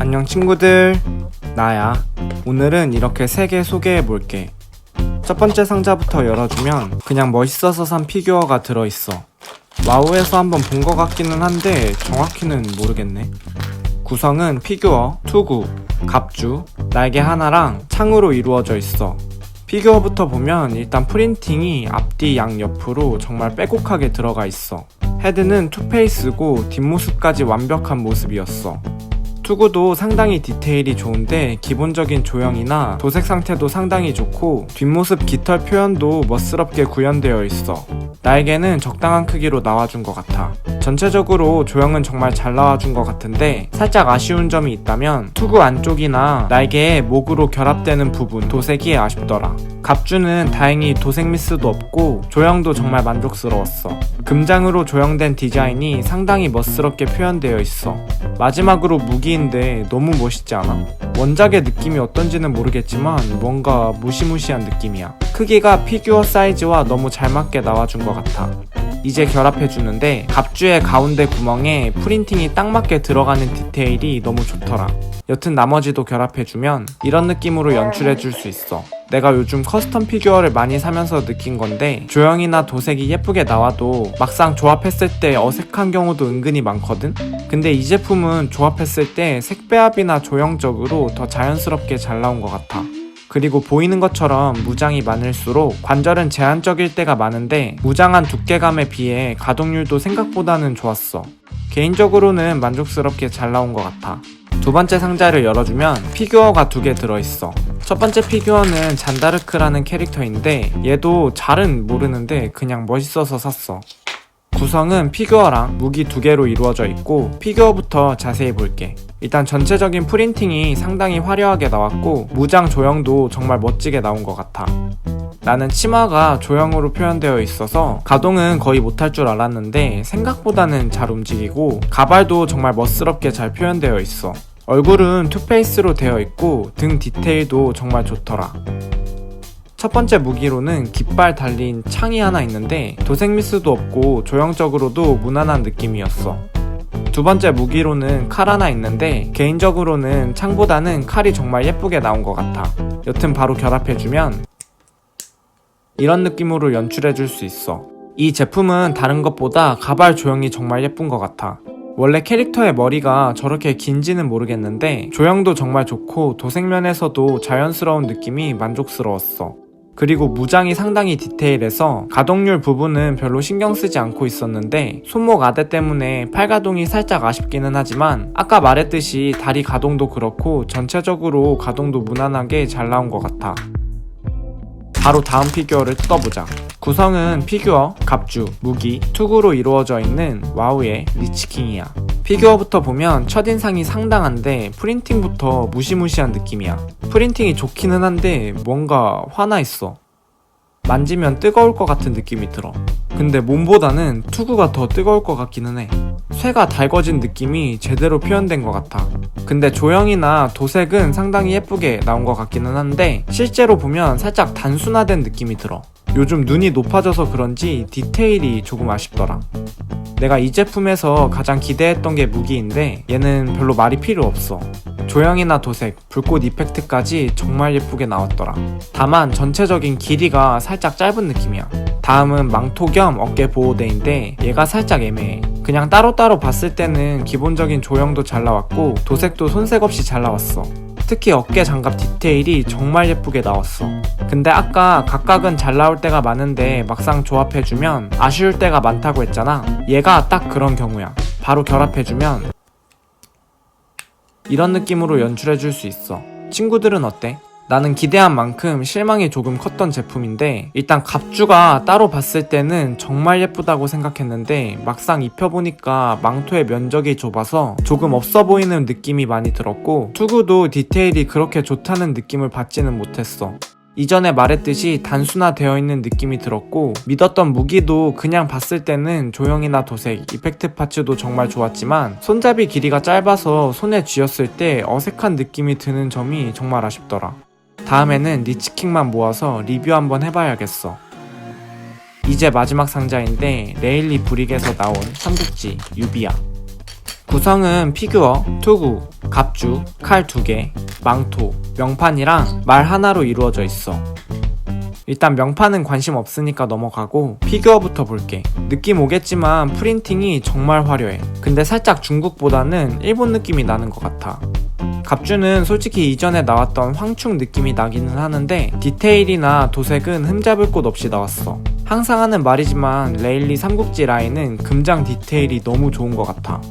안녕 친구들. 나야. 오늘은 이렇게 세 개 소개해 볼게. 첫 번째 상자부터 열어주면 그냥 멋있어서 산 피규어가 들어있어. 와우에서 한번 본 것 같기는 한데 정확히는 모르겠네. 구성은 피규어, 투구, 갑주, 날개 하나랑 창으로 이루어져 있어. 피규어부터 보면 일단 프린팅이 앞뒤 양옆으로 정말 빼곡하게 들어가 있어. 헤드는 투페이스고 뒷모습까지 완벽한 모습이었어 투구도 상당히 디테일이 좋은데 기본적인 조형이나 도색 상태도 상당히 좋고 뒷모습 깃털 표현도 멋스럽게 구현되어 있어. 날개는 적당한 크기로 나와준 것 같아. 전체적으로 조형은 정말 잘 나와준 것 같은데 살짝 아쉬운 점이 있다면 투구 안쪽이나 날개의 목으로 결합되는 부분 도색이 아쉽더라. 갑주는 다행히 도색 미스도 없고 조형도 정말 만족스러웠어. 금장으로 조형된 디자인이 상당히 멋스럽게 표현되어 있어. 마지막으로 무기 인데 너무 멋있지 않아? 원작의 느낌이 어떤지는 모르겠지만 뭔가 무시무시한 느낌이야. 크기가 피규어 사이즈와 너무 잘 맞게 나와준 것 같아. 이제 결합해주는데 갑주의 가운데 구멍에 프린팅이 딱 맞게 들어가는 디테일이 너무 좋더라. 여튼 나머지도 결합해주면 이런 느낌으로 연출해줄 수 있어. 내가 요즘 커스텀 피규어를 많이 사면서 느낀 건데 조형이나 도색이 예쁘게 나와도 막상 조합했을 때 어색한 경우도 은근히 많거든? 근데 이 제품은 조합했을 때 색배합이나 조형적으로 더 자연스럽게 잘 나온 것 같아. 그리고 보이는 것처럼 무장이 많을수록 관절은 제한적일 때가 많은데 무장한 두께감에 비해 가동률도 생각보다는 좋았어. 개인적으로는 만족스럽게 잘 나온 것 같아. 두 번째 상자를 열어주면 피규어가 두 개 들어있어. 첫 번째 피규어는 잔다르크라는 캐릭터인데 얘도 잘은 모르는데 그냥 멋있어서 샀어. 구성은 피규어랑 무기 두 개로 이루어져 있고 피규어부터 자세히 볼게. 일단 전체적인 프린팅이 상당히 화려하게 나왔고 무장 조형도 정말 멋지게 나온 것 같아. 나는 치마가 조형으로 표현되어 있어서 가동은 거의 못할 줄 알았는데 생각보다는 잘 움직이고 가발도 정말 멋스럽게 잘 표현되어 있어. 얼굴은 투페이스로 되어 있고 등 디테일도 정말 좋더라. 첫 번째 무기로는 깃발 달린 창이 하나 있는데 도색 미스도 없고 조형적으로도 무난한 느낌이었어. 두 번째 무기로는 칼 하나 있는데 개인적으로는 창보다는 칼이 정말 예쁘게 나온 것 같아. 여튼 바로 결합해주면 이런 느낌으로 연출해줄 수 있어. 이 제품은 다른 것보다 가발 조형이 정말 예쁜 것 같아. 원래 캐릭터의 머리가 저렇게 긴지는 모르겠는데 조형도 정말 좋고 도색면에서도 자연스러운 느낌이 만족스러웠어. 그리고 무장이 상당히 디테일해서 가동률 부분은 별로 신경 쓰지 않고 있었는데 손목 아대 때문에 팔 가동이 살짝 아쉽기는 하지만 아까 말했듯이 다리 가동도 그렇고 전체적으로 가동도 무난하게 잘 나온 것 같아. 바로 다음 피규어를 뜯어보자. 구성은 피규어, 갑주, 무기, 투구로 이루어져 있는 와우의 리치킹이야. 피규어부터 보면 첫인상이 상당한데 프린팅부터 무시무시한 느낌이야. 프린팅이 좋기는 한데 뭔가 화나 있어. 만지면 뜨거울 것 같은 느낌이 들어. 근데 몸보다는 투구가 더 뜨거울 것 같기는 해. 쇠가 달궈진 느낌이 제대로 표현된 것 같아. 근데 조형이나 도색은 상당히 예쁘게 나온 것 같기는 한데 실제로 보면 살짝 단순화된 느낌이 들어. 요즘 눈이 높아져서 그런지 디테일이 조금 아쉽더라. 내가 이 제품에서 가장 기대했던 게 무기인데 얘는 별로 말이 필요 없어. 조형이나 도색, 불꽃 이펙트까지 정말 예쁘게 나왔더라. 다만 전체적인 길이가 살짝 짧은 느낌이야. 다음은 망토 겸 어깨 보호대인데 얘가 살짝 애매해. 그냥 따로따로 봤을 때는 기본적인 조형도 잘 나왔고 도색도 손색 없이 잘 나왔어. 특히 어깨 장갑 디테일이 정말 예쁘게 나왔어. 근데 아까 각각은 잘 나올 때가 많은데 막상 조합해주면 아쉬울 때가 많다고 했잖아. 얘가 딱 그런 경우야. 바로 결합해주면 이런 느낌으로 연출해줄 수 있어. 친구들은 어때? 나는 기대한 만큼 실망이 조금 컸던 제품인데 일단 갑주가 따로 봤을 때는 정말 예쁘다고 생각했는데 막상 입혀보니까 망토의 면적이 좁아서 조금 없어 보이는 느낌이 많이 들었고 투구도 디테일이 그렇게 좋다는 느낌을 받지는 못했어. 이전에 말했듯이 단순화되어 있는 느낌이 들었고 믿었던 무기도 그냥 봤을 때는 조형이나 도색, 이펙트 파츠도 정말 좋았지만 손잡이 길이가 짧아서 손에 쥐었을 때 어색한 느낌이 드는 점이 정말 아쉽더라. 다음에는 리치킹만 모아서 리뷰 한번 해봐야겠어. 이제 마지막 상자인데 레일리 브릭에서 나온 삼국지 유비야. 구성은 피규어, 투구, 갑주, 칼두 개, 망토, 명판이랑 말 하나로 이루어져 있어. 일단 명판은 관심 없으니까 넘어가고 피규어부터 볼게. 느낌 오겠지만 프린팅이 정말 화려해. 근데 살짝 중국보다는 일본 느낌이 나는 것 같아. 갑주는 솔직히 이전에 나왔던 황충 느낌이 나기는 하는데 디테일이나 도색은 흠잡을 곳 없이 나왔어. 항상 하는 말이지만 레일리 삼국지 라인은 금장 디테일이 너무 좋은 것 같아.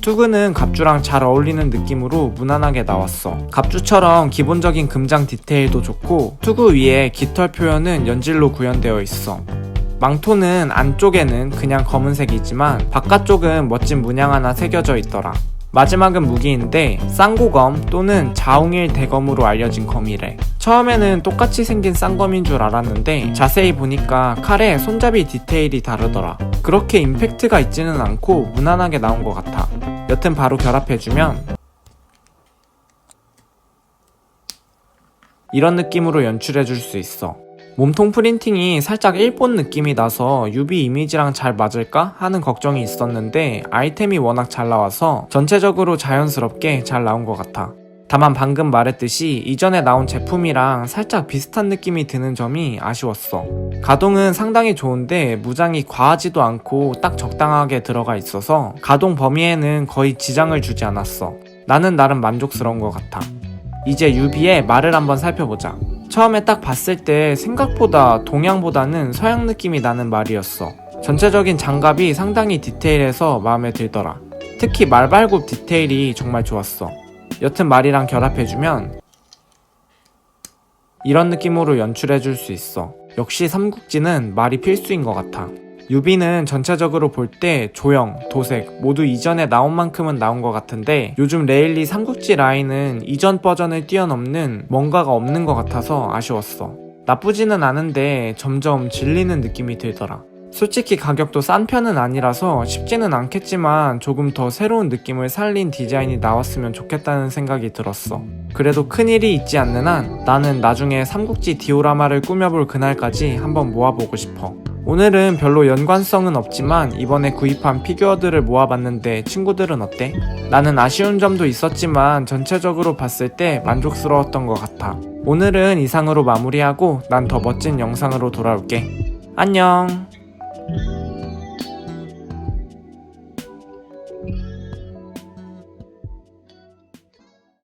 투구는 갑주랑 잘 어울리는 느낌으로 무난하게 나왔어. 갑주처럼 기본적인 금장 디테일도 좋고 투구 위에 깃털 표현은 연질로 구현되어 있어. 망토는 안쪽에는 그냥 검은색이지만 바깥쪽은 멋진 문양 하나 새겨져 있더라. 마지막은 무기인데 쌍고검 또는 자웅일 대검으로 알려진 검이래. 처음에는 똑같이 생긴 쌍검인 줄 알았는데 자세히 보니까 칼에 손잡이 디테일이 다르더라. 그렇게 임팩트가 있지는 않고 무난하게 나온 것 같아. 여튼 바로 결합해주면 이런 느낌으로 연출해줄 수 있어. 몸통 프린팅이 살짝 일본 느낌이 나서 UV 이미지랑 잘 맞을까 하는 걱정이 있었는데 아이템이 워낙 잘 나와서 전체적으로 자연스럽게 잘 나온 것 같아. 다만 방금 말했듯이 이전에 나온 제품이랑 살짝 비슷한 느낌이 드는 점이 아쉬웠어. 가동은 상당히 좋은데 무장이 과하지도 않고 딱 적당하게 들어가 있어서 가동 범위에는 거의 지장을 주지 않았어. 나는 나름 만족스러운 것 같아. 이제 유비의 말을 한번 살펴보자. 처음에 딱 봤을 때 생각보다 동양보다는 서양 느낌이 나는 말이었어. 전체적인 장갑이 상당히 디테일해서 마음에 들더라. 특히 말발굽 디테일이 정말 좋았어. 여튼 말이랑 결합해주면 이런 느낌으로 연출해줄 수 있어. 역시 삼국지는 말이 필수인 것 같아. 유비는 전체적으로 볼 때 조형, 도색 모두 이전에 나온 만큼은 나온 것 같은데 요즘 레일리 삼국지 라인은 이전 버전을 뛰어넘는 뭔가가 없는 것 같아서 아쉬웠어. 나쁘지는 않은데 점점 질리는 느낌이 들더라. 솔직히 가격도 싼 편은 아니라서 쉽지는 않겠지만 조금 더 새로운 느낌을 살린 디자인이 나왔으면 좋겠다는 생각이 들었어. 그래도 큰일이 있지 않는 한 나는 나중에 삼국지 디오라마를 꾸며볼 그날까지 한번 모아보고 싶어. 오늘은 별로 연관성은 없지만 이번에 구입한 피규어들을 모아봤는데 친구들은 어때? 나는 아쉬운 점도 있었지만 전체적으로 봤을 때 만족스러웠던 것 같아. 오늘은 이상으로 마무리하고 난 더 멋진 영상으로 돌아올게. 안녕!